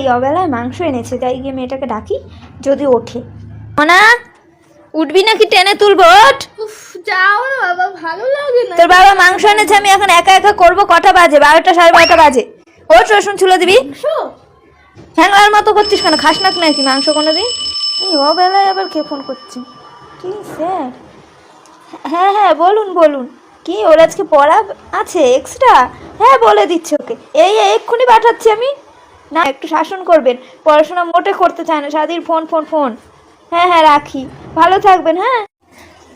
এই অবেলায় মাংস এনেছে যাই গিয়ে মেয়েটাকে ডাকি যদি ওঠে। না উঠবি নাকি টেনে তুলবো ওঠ উফ যাও না বাবা ভালো লাগে না। তোর বাবা মাংস এনেছে আমি এখন একা একা করব কটা বাজে? বারোটা সাড়ে বারোটা বাজে। ওঠ রসুন ছুলে দিবি। শো হ্যাংলার মতো করছিস কেন? খাস না নাকি মাংস কোনোদিন? এই অবেলায় আবার কে ফোন করছে? কি স্যার? হ্যাঁ হ্যাঁ বলুন বলুন। কি ওর আজকে পড়া আছে এক্সট্রা হ্যাঁ বলে দিচ্ছি ওকে। এই এই, এক্ষুনি পাঠাচ্ছি আমি। না একটু শাসন করবেন। পড়াশোনা মোটে করতে চায় না সারাদিন ফোন ফোন ফোন। হ্যাঁ হ্যাঁ রাখি। ভালো থাকবেন হ্যাঁ?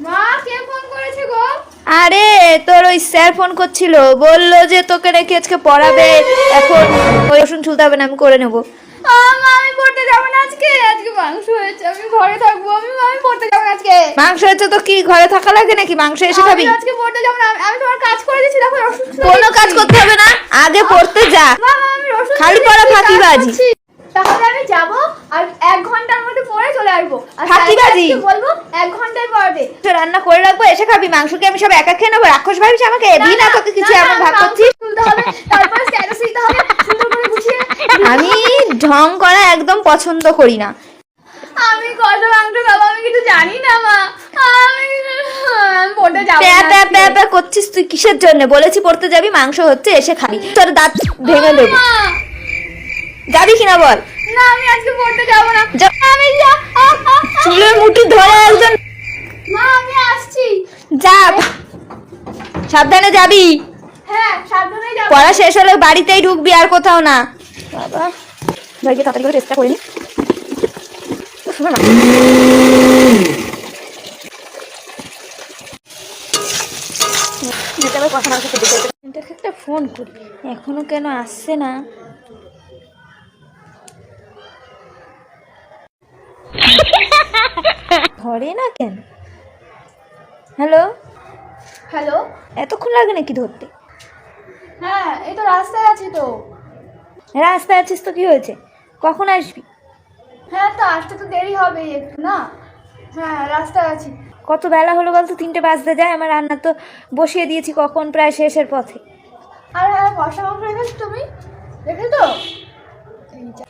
মা কে ফোন করেছে গো? আরে তোর ওই স্যার ফোন করছিল। বলল যে তোকে নাকি আজকে পড়াবে। এখন ওই ওষুধ ছুলতে হবে না আমি করে নেব। মা আমি পড়তে যাব না আজকে। আজকে মাংস হয়েছে আমি ঘরে থাকব। আমি আমি পড়তে যাব না আজকে। মাংস হচ্ছে তো কি ঘরে থাকা লাগে নাকি? মাংস এসে খাবি? আমি আজকে পড়তে যাব না আমি- আমি তোমার কাজ করে দিচ্ছি দেখো ওষুধ কোনো। কাজ করতে হবে না? আগে পড়তে যা। মা, মা, আমি খালি পড়া ফাঁকিবাজি। তাহলে আমি যাব আর এক ঘণ্টার মধ্যে পড়ে চলে আসব। ফাঁকিবাজি। বলব? এক ঘন্টায় পড়াবে। তো রান্না করে রাখব এসে খাবি মাংস কি আমি সব একা খেয়ে নেব? রাক্ষস ভাবিস আমাকে? দিই না তোকে কিছু আমার এমন ভাগ করছিস? তারপরে স্ট্যাটাস দিতে হবে আমি ঢং করা একদম পছন্দ করি না। আমি কত মাংস খাব? আমি কিছু জানি না মা। আমি পড়তে যাব প্যা প্যা প্যা প্যা করছিস তুই কিসের জন্য? বলেছি পড়তে যাবি মাংস হচ্ছে এসে খাবি। তোর দাঁত ভেঙে দেবো। যাবি কিনা বল? না আমি আজকে পড়তে যাব না। আমি। চুলের মুঠি ধরে একজন মা আমি আসছি। যা। সাবধানে যাবি। হ্যাঁ সাবধানে যাব। পড়া শেষ হলে বাড়িতেই ঢুকবি আর কোথাও না। বাবা ভাইকে তাড়াতাড়ি করে চেষ্টা করিনি শোনো না। কথা একটা ফোন করি এখনও কেন আসছে না? ধরে না কেন? হ্যালো? হ্যালো? এতক্ষণ লাগে নাকি ধরতে? হ্যাঁ এই তো রাস্তায় আছি তো। রাস্তায় আছিস তো কি হয়েছে? কখন আসবি? আসতে তো দেরি হবে একটু না? হ্যাঁ রাস্তায় আছি। কত বেলা হলো বলতো? তিনটে বাজতে যায় আমার রান্না তো বসিয়ে দিয়েছি কখন প্রায় শেষের পথে। আর হ্যাঁ কষা মাংস রেখেছো তুমি? রেখে তো?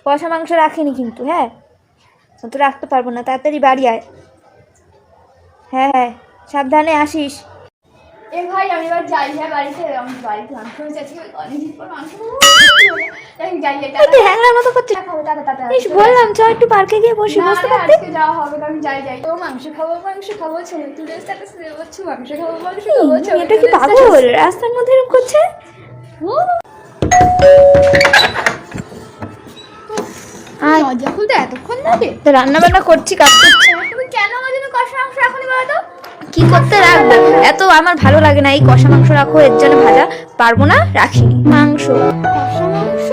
কষা মাংস রাখিনি কিন্তু হ্যাঁ? তো রাখতে পারব না তাড়াতাড়ি বাড়ি আয়। হ্যাঁ হ্যাঁ সাবধানে আসিস। এ ভাই আমি এবার যাই হ্যাঁ বাড়িতে আমি বাড়িতে মাংস আজকে অনেকদিন পর মাংস যাই যাই তুই হ্যাংলার মতো করছিস। খাব টাটা টাটা ইস, বললাম চ একটু পার্কে গিয়ে বসি বসতে পারতে আজকে যাওয়া হবে না আমি যাই যাই। তো মাংস খাব মাংস খাব ছবি তুলে স্ট্যাটাস দিয়ে মাংস খাব মাংস খাব এটা কি পাগল? রাস্তার মধ্যে এরকম করছে? ও, আর খুলতে এতক্ষণ লাগে রান্না বান্না করছি কাজ করছি। তুমি কেন আমার জন্য কষা মাংস রাখনি বলো তো? কি করতে রাখব এত আমার ভালো লাগে না এই কষা মাংস রাখো এর জন্য ভাজা পারব না রাখিনি। মাংস। কষা মাংস?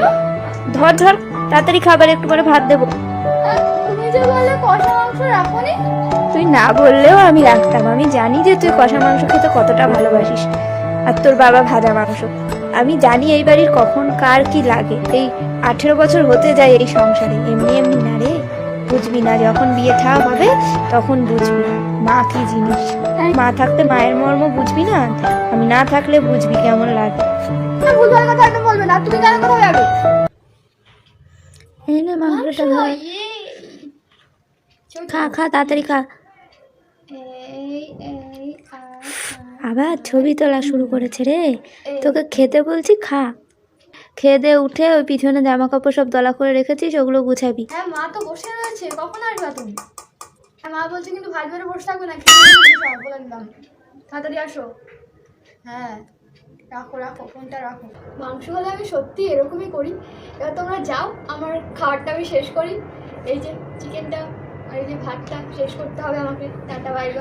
ধর ধর তাড়াতাড়ি খাবার একটু পরে ভাত দেবো। তুমি যে বললে কষা মাংস রাখনি? তুই না বললেও আমি রাখতাম। আমি জানি যে তুই কষা মাংস খেতে কতটা ভালোবাসিস আর তোর বাবা ভাজা মাংস। আমি জানি এই বাড়ির কখন কার কি লাগে। এই আঠেরো বছর হতে যায় এই সংসারে। এমনি এমনি না রে বুঝবি না যখন বিয়ে থা হবে তখন বুঝবি মা কি জিনিস? মা থাকতে মায়ের মর্ম বুঝবি না? আমি না থাকলে বুঝবি কেমন লাগে। কথা একদম বলবে না। তুমি কেন কোথাও যাবে এই না মাংসটা ধর। খা খা তাড়াতাড়ি খা। আবার ছবি তোলা শুরু করেছে রে। তোকে খেতে বলছি খা। খেয়ে দিয়ে উঠে ওই পিছনে জামা কাপড় সব দলা করে রেখেছিস ওগুলো গুছাবি। হ্যাঁ মা তো বসে রয়েছে। কখন আসবা তুমি? হ্যাঁ মা বলছে কিন্তু ভাত বসে থাকবে না তাড়াতাড়ি আসো। হ্যাঁ। রাখো রাখো, ফোনটা রাখো। মাংস হলে আমি সত্যি এরকমই করি। এবার তোমরা যাও, আমার খাবারটা আমি শেষ করি। এই যে চিকেনটা আর এই যে ভাতটা শেষ করতে হবে আমাকে, টাটা বাই বাই